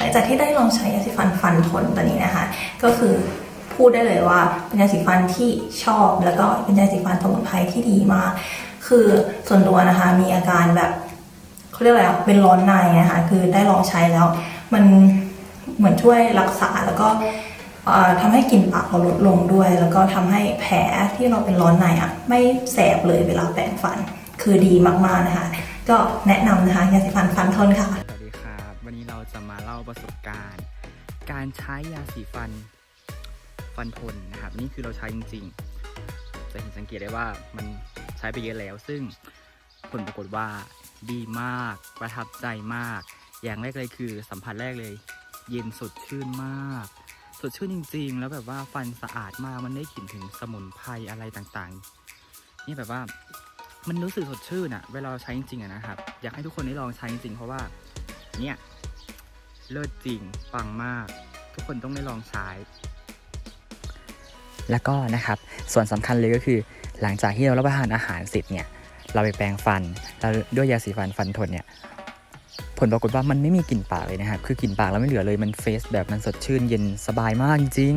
หลังจากที่ได้ลองใช้ยาสีฟันฟันทนตัวนี้นะคะ ก็คือพูดได้เลยว่าเป็นยาสีฟันที่ชอบ แล้วก็เป็นยาสีฟันสมุนไพรที่ดีมากคือส่วนตัวนะคะมีอาการแบบเขาเรียกอะไรอะเป็นร้อนในนะคะคือได้ลองใช้แล้ว มันเหมือนช่วยรักษาแล้วก็เอ่อทำให้กลิ่นปากเราลดลงด้วย แล้วก็ทำให้แผลที่เราเป็นร้อนในอะไม่แสบเลยเวลาแปรงฟัน คือดีมากๆนะคะ ก็แนะนำนะคะยาสีฟันฟันทนค่ะ วัสดีครับวันนี้เราจะมาเล่าประสบการณ์ การใช้ยาสีฟันฟันทนนะครับนี่คือเราใช้จริงๆ จะเห็นสังเกตได้ว่ามันใช้ไปเยอะแล้ว ซึ่งผลปรากฏว่าดีมาก ประทับใจมาก อย่างแรกเลยคือสัมผัสแรกเลย เย็นสดชื่นมาก สดชื่นจริง ๆ แล้วแบบว่าฟันสะอาดมากมันได้กลิ่นถึงสมุนไพรอะไรต่างๆ นี่แบบว่ามันรู้สึกสดชื่นอะเวลาเราใช้จริงๆอะนะครับ อยากให้ทุกคนได้ลองใช้จริงๆ เพราะว่า เนี่ย เลิศจริงปังมาก ทุกคนต้องได้ลองใช้ แล้วก็นะครับ ส่วนสำคัญเลยก็คือ หลังจากที่เรารับประทานอาหารเสร็จเนี่ย เราไปแปรงฟันแล้วด้วยยาสีฟันฟันทนเนี่ยผลปรากฏว่ามันไม่มีกลิ่นปากเลยนะครับ คือกลิ่นปากเราไม่เหลือเลย มันเฟสแบบมันสดชื่นเย็นสบายมากจริง